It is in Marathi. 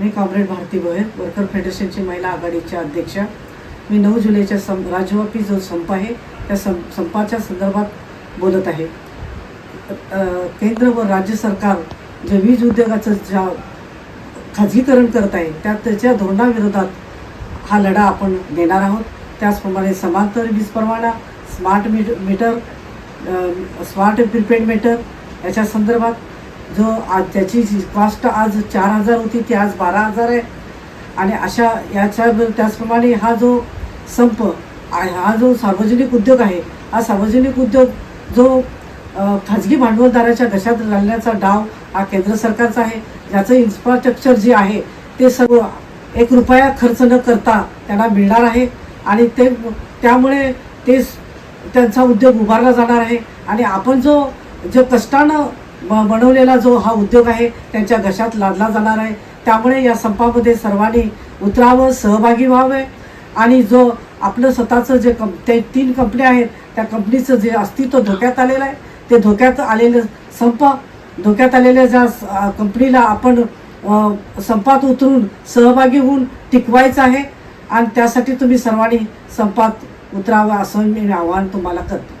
मी कॉम्रेड भारती गोयल वर्कर फेडरेशनची महिला आघाडीच्या अध्यक्षा. मी नऊ जुलैच्या सं राजव्यापी जो संप आहे त्या सं संपाच्या संदर्भात बोलत आहे. केंद्र व राज्य सरकार जे वीज उद्योगाचं ज्या खाजगीकरण करत आहे त्या त्याच्या धोरणाविरोधात हा लढा आपण देणार आहोत. त्याचप्रमाणे समांतर वीज परवाना smart meet meter smart prepaid meter याच्या संदर्भात जो आज त्याची जी कॉस्ट आज चार हजार होती ती आज बारा हजार आहे. आणि अशा याच्या त्याचप्रमाणे हा जो संप हा जो सार्वजनिक उद्योग आहे हा सार्वजनिक उद्योग जो खाजगी भांडवलदाराच्या घशात घालण्याचा डाव हा केंद्र सरकारचा आहे. ज्याचं इन्फ्रास्ट्रक्चर जे आहे ते सर्व एक रुपया खर्च न करता त्यांना मिळणार आहे. आणि ते त्यामुळे ते त्यांचा उद्योग उभारला जाणार आहे. आणि आपण जो जो कष्टानं बनवलेला जो हा उद्योग आहे त्यांच्या घशात लादला जाणार आहे. त्यामुळे या संपामध्ये सर्वांनी उतरावं सहभागी व्हावे. आणि जो आपलं स्वतःचं जे कं ते तीन कंपन्या आहेत त्या कंपनीचं जे अस्तित्व धोक्यात आलेलं आहे ते धोक्यात आलेलं संप धोक्यात आलेल्या ज्या कंपनीला आपण संपात उतरून सहभागी होऊन टिकवायचं आहे. आणि त्यासाठी तुम्ही सर्वांनी संपात उतरावं असं मी आवाहन तुम्हाला करतो.